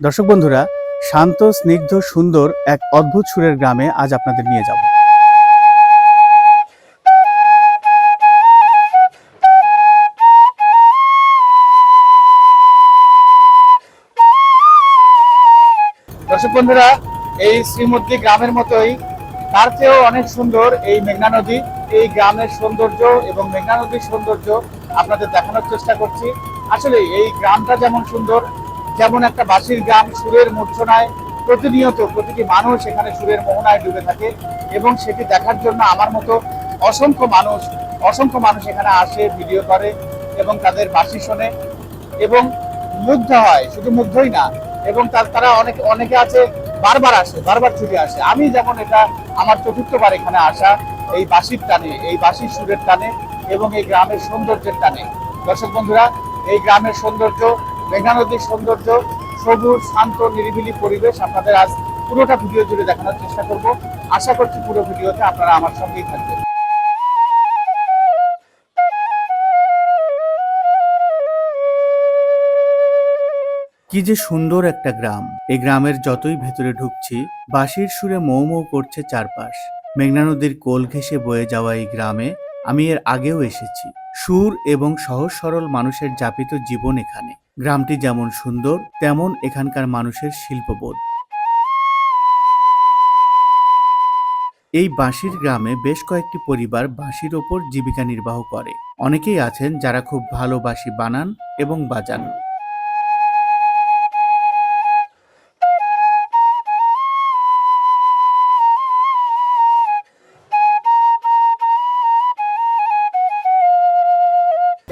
দর্শক বন্ধুরা, শান্ত, স্নিগ্ধ, সুন্দর এক অদ্ভুত সুরের গ্রামে আজ আপনাদের নিয়ে যাব। দর্শক বন্ধুরা, এই শ্রীমূর্তি গ্রামের মতোই তার চেয়েও অনেক সুন্দর এই মেঘনা নদী। এই গ্রামের সৌন্দর্য এবং মেঘনা নদীর সৌন্দর্য আপনাদের দেখানোর চেষ্টা করছি। আসলে এই গ্রামটা যেমন সুন্দর যেমন একটা বাসির গান সুরের মূর্ছনায় প্রতিনিয়ত প্রতিটি মানুষ এখানে সুরের মোহনায় ডুবে থাকে এবং সেটি দেখার জন্য আমার মতো অসংখ্য মানুষ অসংখ্য মানুষ এখানে আসে, ভিডিও করে এবং তাদের বাসি শোনে এবং মুগ্ধ হয়, শুধু মুগ্ধই না, এবং তার, তারা অনেক, অনেকে আছে, বারবার আসে, বারবার ছুটে আসে। আমি যেমন এটা আমার চতুর্থবার এখানে আসা, এই বাঁশির টানে, এই বাঁশির সুরের টানে এবং এই গ্রামের সৌন্দর্যের টানে। দর্শক বন্ধুরা, এই গ্রামের সৌন্দর্য মেঘনা নদীর সৌন্দর্য, সবুজ, শান্ত, নিরিবিলি পরিবেশ আপনাদের আজ পুরোটা ভিডিও জুড়ে দেখানোর চেষ্টা করব। আশা করছি পুরো ভিডিওতে আপনারা আমার সঙ্গেই থাকবেন। কি যে সুন্দর একটা গ্রাম। এই গ্রামের যতই ভেতরে ঢুকছি, বাঁশির সুরে মৌ মৌ করছে চারপাশ। মেঘনা নদীর কোল ঘেঁষে বয়ে যাওয়া এই গ্রামে আমি এর আগেও এসেছি। সুর এবং সহজ সরল মানুষের যাপিত জীবন এখানে। গ্রামটি যেমন সুন্দর, তেমন এখানকার মানুষের শিল্পবোধ। এই বাঁশির গ্রামে বেশ কয়েকটি পরিবার বাঁশির ওপর জীবিকা নির্বাহ করে। অনেকেই আছেন যারা খুব ভালো বাঁশি বানান এবং বাজান।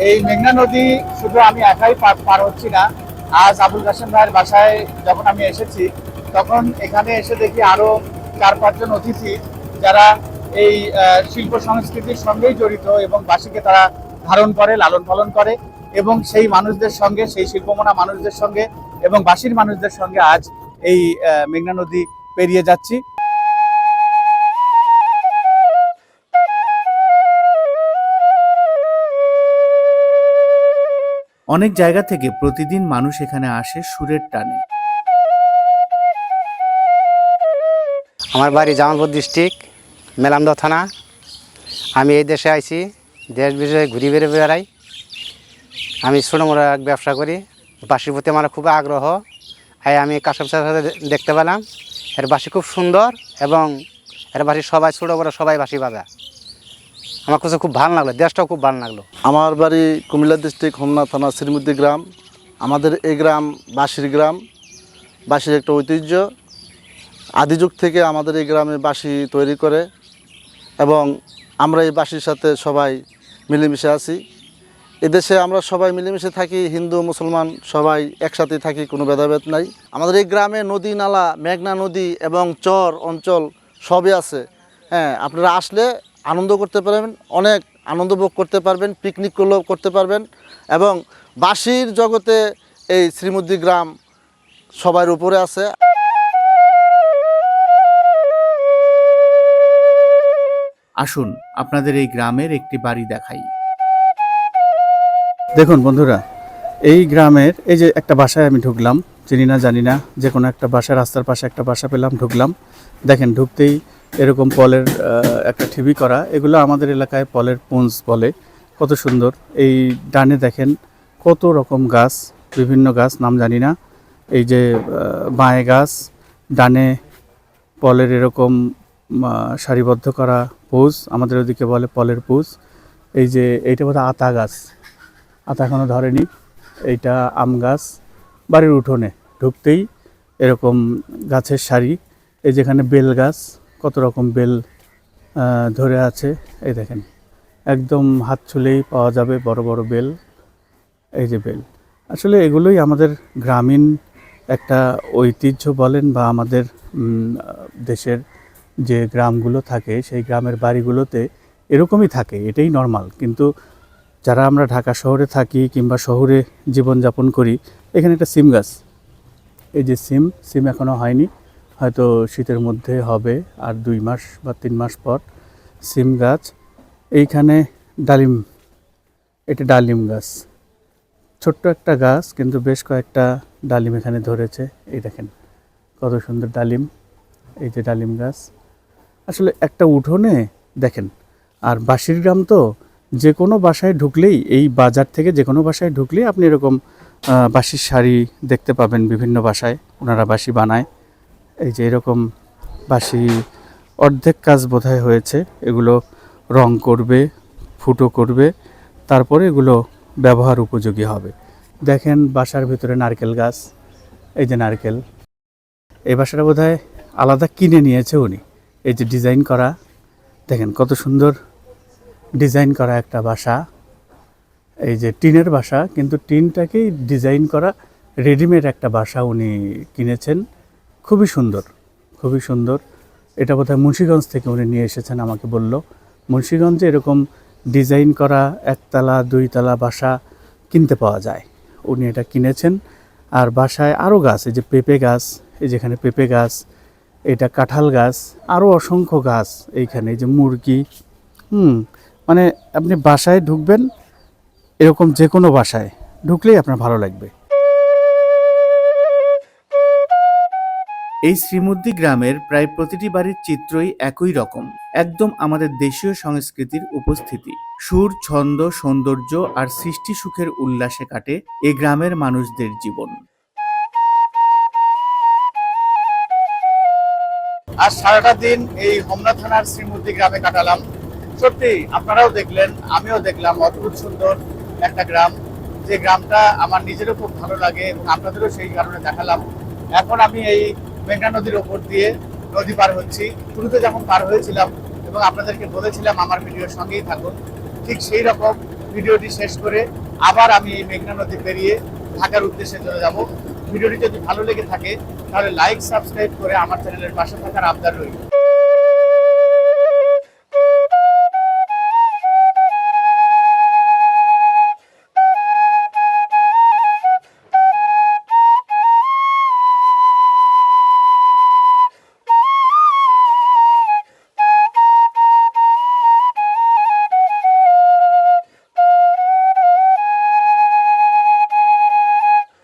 এই মেঘনা নদী শুধু আমি একাই পার হচ্ছি না, আজ আবুল কাসেম ভাইয়ের বাসায় যখন আমি এসেছি, তখন এখানে এসে দেখি আরও চার পাঁচজন অতিথি যারা এই শিল্প সংস্কৃতির সঙ্গেই জড়িত এবং বাসীকে তারা ধারণ করে, লালন পালন করে এবং সেই মানুষদের সঙ্গে, সেই শিল্পমনা মানুষদের সঙ্গে এবং বাসির মানুষদের সঙ্গে আজ এই মেঘনা নদী পেরিয়ে যাচ্ছি। অনেক জায়গা থেকে প্রতিদিন মানুষ এখানে আসে সুরের টানে। আমার বাড়ি জামালপুর ডিস্ট্রিক্ট মেলামদহ থানা। আমি এই দেশে আইছি, দেশ বিদেশে ঘুরি বেড়ে বেড়াই। আমি ছোটো মোটো এক ব্যবসা করি বাসির প্রতি আমার খুব আগ্রহ। তাই আমি কাশেম সাথে দেখতে পেলাম, এর বাসি খুব সুন্দর এবং এর বাসি সবাই ছোটো বড়ো সবাই বাসি বাজা। আমার কাছে খুব ভালো লাগল, দেশটাও খুব ভালো লাগল। আমার বাড়ি কুমিল্লা ডিস্ট্রিক্ট হোমনা থানা শ্রীমূর্তি গ্রাম। আমাদের এই গ্রাম বাঁশির গ্রাম, বাঁশির একটা ঐতিহ্য। আদিযুগ থেকে আমাদের এই গ্রামে বাঁশি তৈরি করে এবং আমরা এই বাঁশির সাথে সবাই মিলেমিশে আছি। এদেশে আমরা সবাই মিলেমিশে থাকি, হিন্দু, মুসলমান সবাই একসাথে থাকি, কোনো ভেদাভেদ নাই। আমাদের এই গ্রামে নদী, নালা, মেঘনা নদী এবং চর অঞ্চল সবই আছে। হ্যাঁ আপনারা আসলে আনন্দ করতে পারবেন অনেক আনন্দ ভোগ করতে পারবেন পিকনিক করলেও করতে পারবেন এবং বাঁশির জগতে এই শ্রীমুদ্দি গ্রাম সবার উপরে আছে। আসুন আপনাদের এই গ্রামের একটি বাড়ি দেখাই। দেখুন বন্ধুরা এই গ্রামের এই যে একটা বাসায় আমি ঢুকলাম চিনি না জানি না যে কোনো একটা বাসা রাস্তার পাশে একটা বাসা পেলাম ঢুকলাম। দেখেন ঢুকতেই এরকম পলের একটা ঠিবি করা। এগুলো আমাদের এলাকায় পলের পুঞ্জ বলে। কত সুন্দর। এই ডানে দেখেন কত রকম গাছ, বিভিন্ন গাছ, নাম জানি না। এই যে বাঁয়ে গাছ, ডানে পলের এরকম সারিবদ্ধ করা পুজ, আমাদের ওদিকে বলে পলের পুজ। এই যে, এইটা বোধ আতা গাছ। আতা এখনও ধরেনি। এইটা আম গাছ। বাড়ির উঠোনে ঢুকতেই এরকম গাছের সারি। এই যেখানে বেল গাছ কত রকম বেল ধরে আছে, এই দেখেন। একদম হাত ছুলেই পাওয়া যাবে বড় বড় বেল, এই যে বেল। আসলে এগুলোই আমাদের গ্রামীণ একটা ঐতিহ্য বলেন বা আমাদের দেশের যে গ্রামগুলো থাকে, সেই গ্রামের বাড়িগুলোতে এরকমই থাকে, এটাই নর্মাল কিন্তু যারা আমরা ঢাকা শহরে থাকি কিংবা শহরে জীবনযাপন করি, এখানে একটা সিম গাছ। এই যে সিম সিম এখনও হয়নি। হয়তো শীতের মধ্যে হবে আর দুই মাস বা তিন মাস পর সিম গাছ। এইখানে ডালিম, এটা ডালিম গাছ। ছোট্ট একটা গাছ, কিন্তু বেশ কয়েকটা ডালিম এখানে ধরেছে। এই দেখেন, কত সুন্দর ডালিম। এই যে ডালিম গাছ। আসলে একটা উঠোনে, দেখেন, আর বাঁশির গ্রাম তো যে কোনো বাসায় ঢুকলেই, এই বাজার থেকে যে কোনো বাসায় ঢুকলেই আপনি এরকম বাঁশির শাড়ি দেখতে পাবেন বিভিন্ন বাসায়। ওনারা বাঁশি বানায়। এই যে এরকম বাঁশি অর্ধেক কাজ বোধহয় হয়েছে। এগুলো রং করবে, ফুটো করবে, তারপরে এগুলো ব্যবহার উপযোগী হবে। দেখেন বাসার ভিতরে নারকেল গাছ, এই যে নারকেল। এই বাসাটা বোধহয় আলাদা কিনে নিয়েছে উনি। এই যে ডিজাইন করা, দেখেন কত সুন্দর ডিজাইন করা একটা বাসা। এই যে টিনের বাসা, কিন্তু টিনটাকেই ডিজাইন করা, রেডিমেড একটা বাসা উনি কিনেছেন। খুবই সুন্দর খুবই সুন্দর। এটা বোধহয় মুন্সীগঞ্জ থেকে উনি নিয়ে এসেছেন, আমাকে বলল। মুন্সীগঞ্জে এরকম ডিজাইন করা একতলা, দুইতলা বাসা কিনতে পাওয়া যায়। উনি এটা কিনেছেন। আর বাসায় আরও গাছ, এই যে পেঁপে গাছ, এই যেখানে পেঁপে গাছ, এটা কাঁঠাল গাছ, আরও অসংখ্য গাছ এইখানে, এই যে মুরগি। হুম মানে আপনি বাসায় ঢুকবেন, এরকম যে কোনো বাসায় ঢুকলেই আপনার ভালো লাগবে। এই শ্রীমুদ্দি গ্রামের প্রায় প্রতিটি বাড়ির চিত্রই একই রকম, একদম আমাদের দেশীয় সংস্কৃতির উপস্থিতি। সুর, ছন্দ, সৌন্দর্য আর সৃষ্টি সুখের উল্লাসে কাটে এই গ্রামের মানুষদের জীবন। আজ সারাটা দিন এই হোমনা থানার শ্রীমূর্তি গ্রামে কাটালাম। সত্যি, আপনারাও দেখলেন, আমিও দেখলাম অদ্ভুত সুন্দর একটা গ্রাম। যে গ্রামটা আমার নিজেরও খুব ভালো লাগে, আপনাদেরও সেই কারণে দেখালাম। এখন আমি এই মেঘনা নদীর ওপর দিয়ে নদী পার হচ্ছি। শুরুতে যখন পার হয়েছিলাম এবং আপনাদেরকে বলেছিলাম আমার ভিডিওর সঙ্গেই থাকুন, ঠিক সেই রকম ভিডিওটি শেষ করে আবার আমি এই মেঘনা নদী পেরিয়ে ঢাকার উদ্দেশ্যে চলে যাব। ভিডিওটি যদি ভালো লেগে থাকে, তাহলে লাইক সাবস্ক্রাইব করে আমার চ্যানেলের পাশে থাকার আবদার রইল।